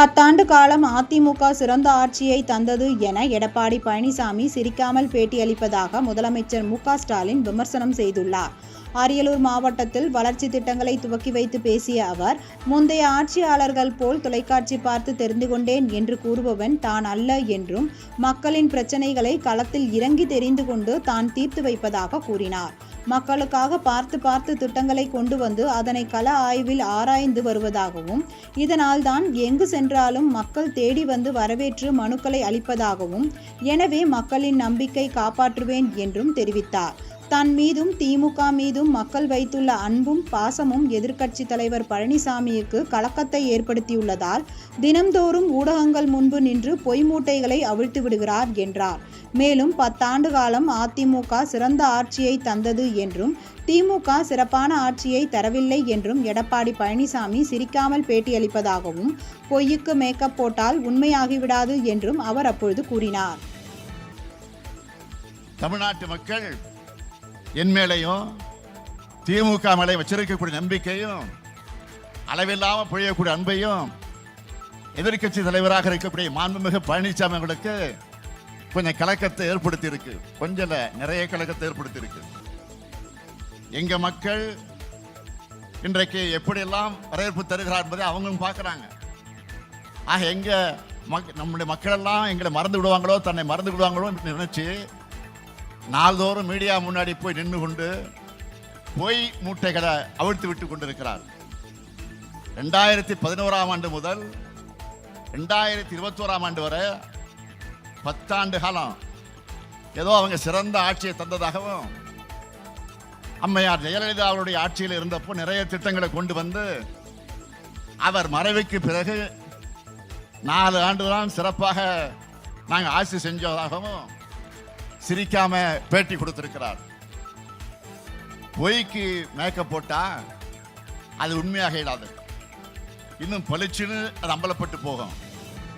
பத்தாண்டு காலம் அதிமுக சிறந்த ஆட்சியை தந்தது என எடப்பாடி பழனிசாமி சிரிக்காமல் பேட்டியளிப்பதாக முதலமைச்சர் மு ஸ்டாலின் விமர்சனம் செய்துள்ளார். அரியலூர் மாவட்டத்தில் வளர்ச்சி திட்டங்களை துவக்கி வைத்து பேசிய அவர் முந்தைய ஆட்சியாளர்கள் போல் தொலைக்காட்சி பார்த்து தெரிந்து கொண்டேன் என்று கூறுபவன் தான் அல்ல என்றும் மக்களின் பிரச்சனைகளை களத்தில் இறங்கி தெரிந்து கொண்டு தான் தீர்த்து வைப்பதாக கூறினார். மக்களுக்காக பார்த்து பார்த்து திட்டங்களை கொண்டு வந்து அதனை கள ஆய்வில் ஆராய்ந்து வருவதாகவும் இதனால் தான் எங்கு சென்றாலும் மக்கள் தேடி வந்து வரவேற்று மனுக்களை அளிப்பதாகவும் எனவே மக்களின் நம்பிக்கை காப்பாற்றுவேன் என்றும் தெரிவித்தார். தன் மீதும் திமுக மீதும் மக்கள் வைத்துள்ள அன்பும் பாசமும் எதிர்க்கட்சி தலைவர் பழனிசாமிக்கு கலக்கத்தை ஏற்படுத்தியுள்ளதால் தினம்தோறும் ஊடகங்கள் முன்பு நின்று பொய் மூட்டைகளை அவிழ்த்து விடுகிறார் என்றார். மேலும் பத்தாண்டு காலம் அதிமுக சிறந்த ஆட்சியை தந்தது என்றும் திமுக சிறப்பான ஆட்சியை தரவில்லை என்றும் எடப்பாடி பழனிசாமி சிரிக்காமல் பேட்டியளிப்பதாகவும் பொய்யுக்கு மேக்கப் போட்டால் உண்மையாகிவிடாது என்றும் அவர் அப்பொழுது கூறினார். தமிழ்நாட்டு மக்கள் என் மேலையும் திமுக மேலே வச்சிருக்கக்கூடிய நம்பிக்கையும் அளவில்லாமல் பொழியக்கூடிய அன்பையும் எதிர்க்கட்சி தலைவராக இருக்கக்கூடிய மாண்புமிகு பழனிசாமி அவர்களுக்கு கொஞ்சம் கலக்கத்தை ஏற்படுத்தி இருக்கு கொஞ்சம் நிறைய கலக்கத்தை ஏற்படுத்தி இருக்கு எங்க மக்கள் இன்றைக்கு எப்படியெல்லாம் வரவேற்பு தருகிறார் என்பதை அவங்களும் பார்க்குறாங்க. ஆக எங்க மக் நம்முடைய மக்கள் எல்லாம் எங்களை மறந்து விடுவாங்களோ தன்னை மறந்து விடுவாங்களோ நினச்சி நினைச்சு நாள்தோறும் மீடியா முன்னாடி போய் நின்று கொண்டு பொய் மூட்டைகளை அவிழ்த்து விட்டு கொண்டிருக்கிறார். ரெண்டாயிரத்தி பதினோராம் ஆண்டு முதல் ரெண்டாயிரத்தி இருபத்தோராம் ஆண்டு வரை பத்தாண்டு காலம் ஏதோ அவங்க சிறந்த ஆட்சியை தந்ததாகவும் அம்மையார் ஜெயலலிதா அவருடைய ஆட்சியில் இருந்தப்போ நிறைய திட்டங்களை கொண்டு வந்து அவர் மறைவுக்கு பிறகு நாலு ஆண்டு தான் சிறப்பாக நாங்கள் ஆட்சி செஞ்சதாகவும் சிரிக்காம பேட்டி கொடுத்திருக்கிறார். பொய்க்கு மேக்கப் போட்டா அது உண்மையாக இடாது இன்னும் பளிச்சுன்னு அது அம்பலப்பட்டு போகும்.